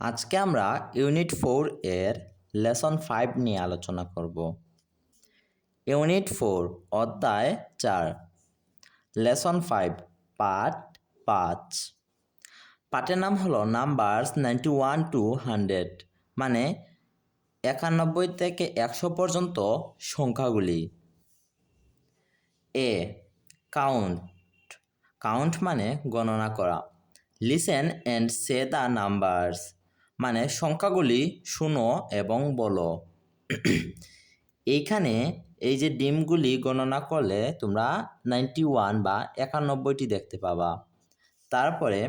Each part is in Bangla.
আজকে আমরা ইউনিট ফোর এর লেসন ফাইভ নিয়ে আলোচনা করব। ইউনিট ফোর, অধ্যায় চার, লেসন ফাইভ, পাঠ পাঁচ। পাঠের নাম হলো numbers ninety one to hundred মানে একানব্বই থেকে একশো পর্যন্ত সংখ্যাগুলি। এ, কাউন্ট। কাউন্ট মানে গণনা করা। Listen and say the numbers. মানে সংখ্যাগুলি শুনো এবং বলো। এইখানে এই যে ডিমগুলি গণনা করলে তোমরা নাইনটি ওয়ান বা একানব্বইটি দেখতে পাবা। তারপরে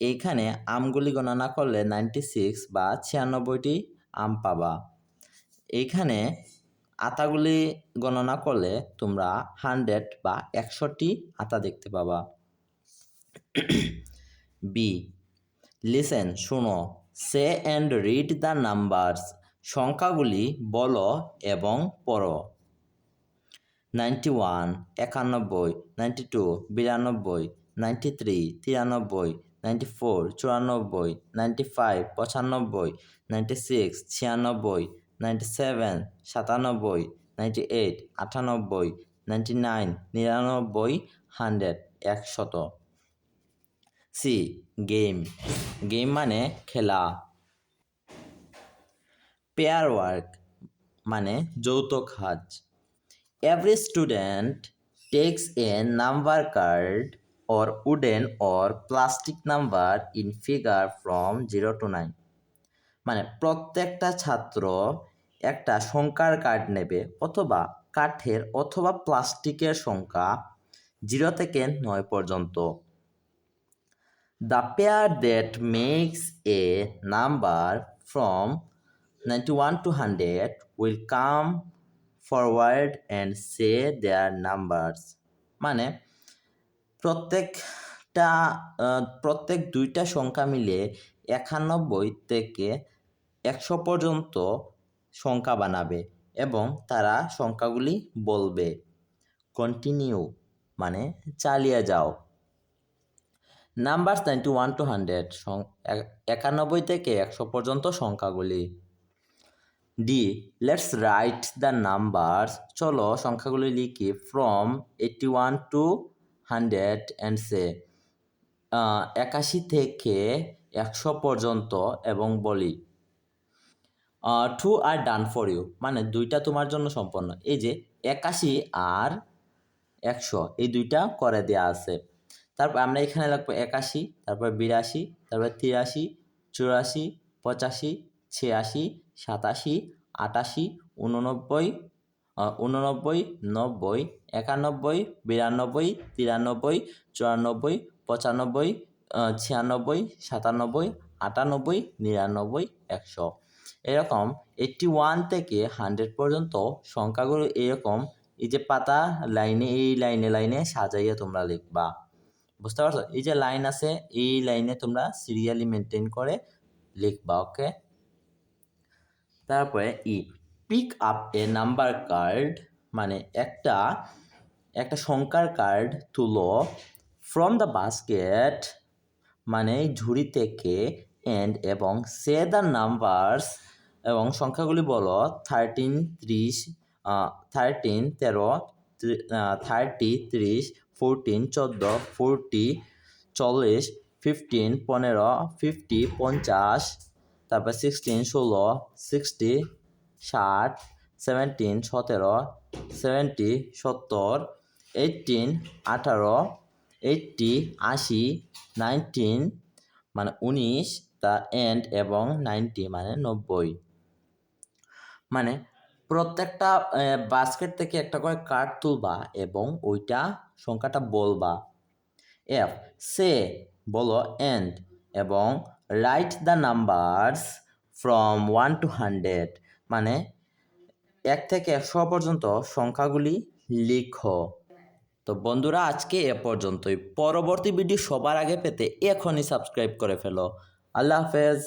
এইখানে আমগুলি গণনা করলে নাইনটি সিক্স বা ছিয়ানব্বইটি আম পাবা। এইখানে আতাগুলি গণনা করলে তোমরা হান্ড্রেড বা একশোটি আতা দেখতে পাবা। বি লিসেন শুনো। Say and read the numbers সংখ্যাগুলি বলো এবং পড়ো। নাইনটি ওয়ান একানব্বই নাইনটি টু বিরানব্বই নাইনটি থ্রি তিরানব্বই নাইনটি ফোর চুরানব্বই নাইনটি ফাইভ পঁচানব্বই নাইনটি সিক্স ছিয়ানব্বই নাইনটি সেভেন সাতানব্বই নাইনটি এইট আটানব্বই নাইনটি নাইন নিরানব্বই হান্ড্রেড একশত। C, game. গেম মানে খেলা। পেয়ার ওয়ার্ক মানে যৌথ কাজ every student takes a number card or wooden or plastic number in figure from zero to nine. মানে প্রত্যেকটা ছাত্র একটা সংখ্যার কার্ড নেবে অথবা কাঠের অথবা প্লাস্টিকের সংখ্যা জিরো থেকে নয় পর্যন্ত। The pair that makes a number from ninety one to hundred will come forward and say their numbers মানে প্রত্যেকটা প্রত্যেক দুইটা সংখ্যা মিলে একানব্বই থেকে একশো পর্যন্ত সংখ্যা বানাবে এবং তারা সংখ্যাগুলি বলবে। কন্টিনিউ মানে চালিয়ে যাও। Number ninety one to hundred একানব্বই থেকে একশো পর্যন্ত সংখ্যাগুলি। D let's write the numbers চলো সংখ্যাগুলি লিখি from eighty one to hundred and say একাশি থেকে একশো পর্যন্ত এবং বলি two are done for you মানে দুইটা তোমার জন্য সম্পন্ন। এই যে একাশি আর একশো, এই দুইটা করে দেওয়া আছে। তারপর আমরা এখানে লাগবো একাশি, তারপর বিরাশি, তারপর তিরাশি, চুরাশি, পঁচাশি, ছিয়াশি, সাতাশি, আটাশি উননব্বই উননব্বই নব্বই, একানব্বই, বিরানব্বই, তিরানব্বই, চুরানব্বই, পঁচানব্বই ছিয়ানব্বই, সাতানব্বই, আটানব্বই, নিরানব্বই, একশো। এরকম এইটটি ওয়ান থেকে হান্ড্রেড পর্যন্ত সংখ্যাগুলো এরকম এই যে পাতা লাইনে, এই লাইনে লাইনে সাজাইয়া তোমরা লিখবা। বুঝতে পারছ? এই যে লাইন আছে, এই লাইনে তোমরা সিরিয়ালি মেনটেন করে লিখবা ওকে তারপরে E pick up a number card মানে একটা একটা সংখ্যার কার্ড তুলো ফ্রম দ্য বাস্কেট মানে ঝুড়ি থেকে এন্ড এবং সে দ্য নাম্বারস এবং সংখ্যাগুলি বলো থার্টিন ত্রিশ থার্টিন তেরো থার্টি ত্রিশ ফোরটিন চোদ্দ ফোরটি চল্লিশ ফিফটিন পনেরো ফিফটি পঞ্চাশ, তারপর সিক্সটিন ষোলো সিক্সটি ষাট সেভেন্টিন সতেরো সেভেন্টি সত্তর এইটিন আঠারো এইটটি আশি নাইনটিন মানে উনিশ তা এন্ড এবং নাইনটি মানে নব্বই। মানে প্রত্যেকটা বাস্কেট থেকে একটা করে কার্ড তুলবা এবং ওইটা সংখ্যাটা বলবা। এফ সে বলো এন্ড এবং write the numbers from one to hundred মানে এক থেকে একশো পর্যন্ত সংখ্যাগুলি লিখো। তো বন্ধুরা, আজকে এ পর্যন্তই। পরবর্তী ভিডিও সবার আগে পেতে এখনই সাবস্ক্রাইব করে ফেলো। আল্লাহ হাফেজ।